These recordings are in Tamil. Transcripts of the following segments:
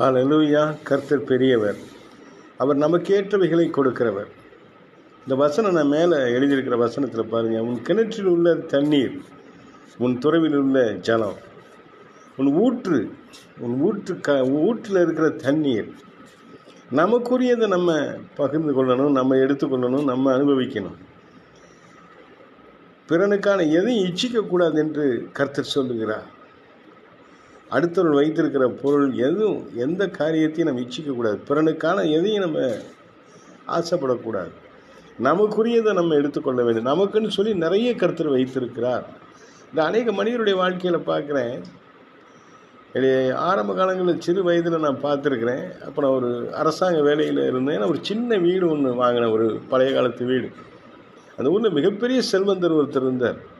ஹalleluya கர்த்தர் பெரியவர். அவர் நமக்கேற்றவைகளை கொடுக்கிறவர். இந்த வசனம் நான் மேலே எழுதியிருக்கிற வசனத்தில் பாருங்கள் உன் கிணற்றில் உள்ள தண்ணீர் உன் துறவில் உள்ள ஜலம் உன் ஊற்று உன் ஊற்று க ஊற்றில் இருக்கிற தண்ணீர் நமக்குரியதை நம்ம பகிர்ந்து கொள்ளணும் நம்ம எடுத்துக்கொள்ளணும் நம்ம அனுபவிக்கணும். பிறனுக்கான எதையும் இச்சிக்கக்கூடாது என்று கர்த்தர் சொல்லுகிறார். அடுத்தவர்கள் வைத்திருக்கிற பொருள் எதுவும் எந்த காரியத்தையும் நம்ம இச்சிக்கக்கூடாது. பிறனுக்கான எதையும் நம்ம ஆசைப்படக்கூடாது. நமக்குரியதை நம்ம எடுத்துக்கொள்ள வேண்டும். நமக்குன்னு சொல்லி நிறைய கருத்தர் வைத்திருக்கிறார். இந்த அநேக மனிதருடைய வாழ்க்கையில் பார்க்குறேன். ஆரம்ப காலங்களில் சிறு வயதில் நான் பார்த்துருக்குறேன். அப்போ நான் ஒரு அரசாங்க வேலையில் இருந்தேன். ஒரு சின்ன வீடு ஒன்று வாங்கினேன். ஒரு பழைய காலத்து வீடு. அந்த ஊரில் மிகப்பெரிய செல்வந்தர் ஒருத்தர் இருந்தார்.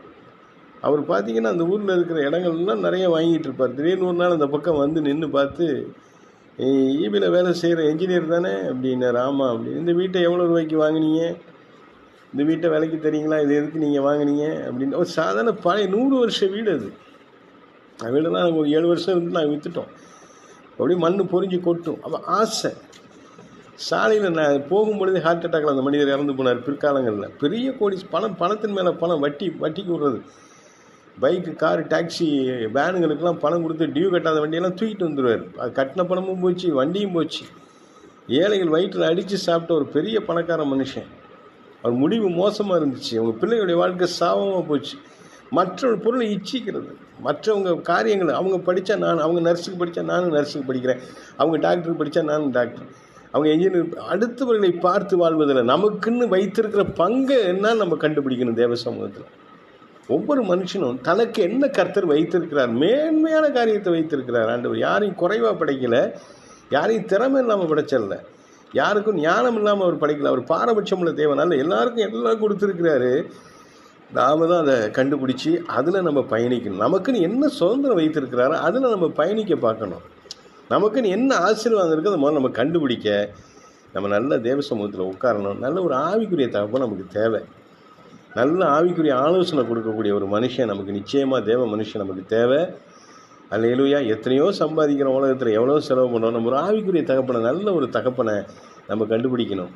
அவர் பார்த்தீங்கன்னா அந்த ஊரில் இருக்கிற இடங்கள்லாம் நிறைய வாங்கிட்டு இருப்பார். திடீர்னு ஒரு நாள் அந்த பக்கம் வந்து நின்று பார்த்து ஈபியில் வேலை செய்கிற என்ஜினியர் தானே? அப்படின்னார். ஆமாம் அப்படின்னு இந்த வீட்டை எவ்வளோ ரூபாய்க்கு வாங்கினீங்க? இந்த வீட்டை விலைக்கு தெரியுங்களா இது எதுக்கு நீங்கள் வாங்கினீங்க? அப்படின்னு. ஒரு சாதாரண பழைய நூறு வருஷ வீடு அது. அந்த வீடெல்லாம் நாங்கள் ஒரு ஏழு வருஷம் இருந்து நாங்கள் விற்றுட்டோம் அப்படியே மண் பொறிஞ்சு கொட்டும். அப்போ ஆசை. சாலையில் நான் போகும்பொழுது ஹார்ட் அட்டாக்ல அந்த மனிதர் இறந்து போனார் பிற்காலங்களில். பெரிய கோடி பணம் பணத்தின் மேலே பணம் வட்டி வட்டிக்கு விடுறது. பைக்கு காரு டாக்ஸி வேனுங்களுக்கெல்லாம் பணம் கொடுத்து டியூ கட்டாத வண்டியெல்லாம் தூக்கிட்டு வந்துடுவார் அது கட்டின பணமும் போச்சு வண்டியும் போச்சு. ஏழைகள் வயிற்றில் அடித்து சாப்பிட்ட ஒரு பெரிய பணக்கார மனுஷன். அவர் முடிவு மோசமாக இருந்துச்சு. அவங்க பிள்ளைகளுடைய வாழ்க்கை சாபமாக போச்சு. மற்றொரு பொருளை இச்சிக்கிறது. மற்றவங்க காரியங்கள் அவங்க படித்தா நான் அவங்க நர்ஸுக்கு படித்தா நானும் நர்ஸுக்கு படிக்கிறேன். அவங்க டாக்டருக்கு படித்தா நானும் டாக்டர் அவங்க என்ஜினியர் அடுத்தவர்களை பார்த்து வாழ்வதில் நமக்குன்னு வைத்திருக்கிற பங்கு என்ன நம்ம கண்டுபிடிக்கணும் தேவ சமூகத்தில். ஒவ்வொரு மனுஷனும் தனக்கு என்ன கர்த்தர் வைத்திருக்கிறார் மேன்மையான காரியத்தை வைத்திருக்கிறார் ஆண்டவர். யாரையும் குறைவாக படைக்கல யாரையும் திறமை இல்லாமல் படைச்சிடல யாருக்கும் ஞானம் இல்லாமல் அவர் படைக்கல. அவர் பாரபட்சம் உள்ள தேவனால எல்லாருக்கும் எல்லாம் கொடுத்துருக்கிறாரு. நாம தான் அதை கண்டுபிடிச்சி அதில் நம்ம பயணிக்கணும். நமக்குன்னு என்ன சுதந்திரம் வைத்திருக்கிறாரோ அதில் நம்ம பயணிக்க பார்க்கணும். நமக்குன்னு என்ன ஆசீர்வாதம் இருக்குது அதை முதல்ல நம்ம கண்டுபிடிக்க நம்ம நல்ல தேவ சமூகத்தில் உட்காரணும். நல்ல ஒரு ஆவிக்குரிய தகவல் நமக்கு தேவை. நல்ல ஆவிக்குரிய ஆலோசனை கொடுக்கக்கூடிய ஒரு மனுஷன் நமக்கு நிச்சயமாக தேவ மனுஷன் நமக்கு தேவை. அல்லையிலுயா எத்தனையோ சம்பாதிக்கிற உலகத்தில் எவ்வளோ செலவு பண்ணுறோம் நம்ம ஒரு ஆவிக்குரிய தகப்பனை நல்ல ஒரு தகப்பனை நம்ம கண்டுபிடிக்கணும்.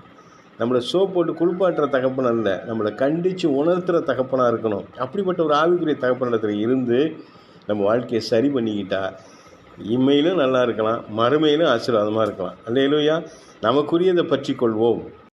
நம்மளை சோப் போட்டு குளிப்பாட்டுற தகப்பன் அல்ல நம்மளை கண்டித்து உணர்த்துகிற தகப்பனாக இருக்கணும். அப்படிப்பட்ட ஒரு ஆவிக்குரிய தகப்பனிடத்தில் இருந்து நம்ம வாழ்க்கையை சரி பண்ணிக்கிட்டா இம்மையிலும் நல்லா இருக்கலாம் மறுமையிலும் ஆசீர்வாதமாக இருக்கலாம். அல்லையிலுயா நமக்குரியதை பற்றி கொள்வோம்